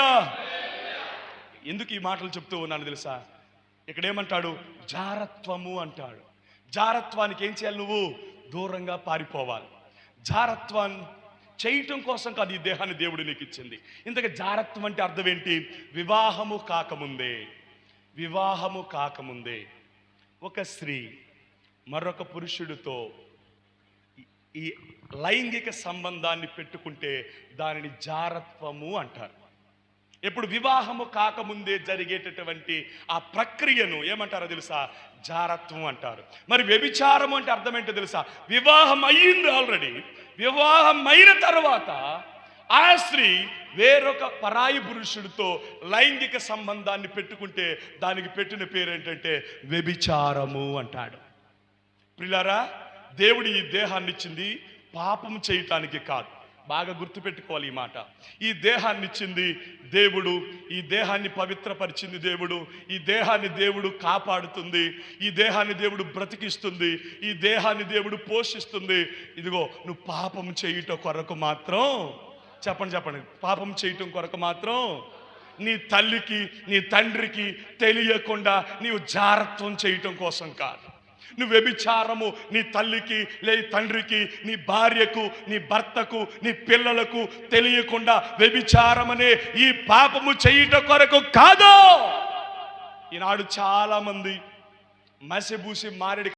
హల్లెలూయా. ఎందుకు ఈ మాటలు చెప్తూ ఉన్నాను తెలుసా? ఇక్కడ ఏమంటాడు జారత్వము అంటాడు. జారత్వానికి ఏం చేయాలి నువ్వు? దూరంగా పారిపోవాలి. జారత్వం చేయటం కోసం కాదు ఈ దేహాన్ని దేవుడు నీకు ఇచ్చింది. ఇంతక జారత్వం అంటే అర్థం ఏంటి? వివాహము కాకముందే. వివాహము కాకముందే. ఒక స్త్రీ మరొక పురుషుడితో ఈ లైంగిక సంబంధాన్ని పెట్టుకుంటే దానిని జారత్వము అంటారు. ఇప్పుడు వివాహము కాకముందే జరిగేటటువంటి ఆ ప్రక్రియను ఏమంటారో తెలుసా? జారత్వం అంటారు. మరి వ్యభిచారం అంటే అర్థం ఏంటో తెలుసా? వివాహం అయ్యింది ఆల్రెడీ. వివాహం అయిన తర్వాత ఆ స్త్రీ వేరొక పరాయి పురుషుడితో లైంగిక సంబంధాన్ని పెట్టుకుంటే దానికి పెట్టిన పేరు ఏంటంటే వ్యభిచారము అంటాడు. ప్రిలారా దేవుడు ఈ దేహాన్ని ఇచ్చింది పాపం చేయటానికి కాదు. బాగా గుర్తుపెట్టుకోవాలి ఈ మాట. ఈ దేహాన్ని ఇచ్చింది దేవుడు ఈ దేహాన్ని పవిత్రపరిచింది దేవుడు ఈ దేహాన్ని దేవుడు కాపాడుతుంది ఈ దేహాన్ని దేవుడు బ్రతికిస్తుంది ఈ దేహాన్ని దేవుడు పోషిస్తుంది. ఇదిగో నువ్వు పాపం చేయుట కొరకు మాత్రం చెప్పండి చెప్పండి పాపం చేయటం కొరకు మాత్రం నీ తల్లికి నీ తండ్రికి తెలియకుండా నీవు జారత్వం చేయటం కోసం కాదు. నువ్వు వ్యభిచారము నీ తల్లికి లే తండ్రికి నీ భార్యకు నీ భర్తకు నీ పిల్లలకు తెలియకుండా వ్యభిచారమనే ఈ పాపము చేయుట కొరకు కాదు. ఈనాడు చాలా మంది మసిబూసి మారేడు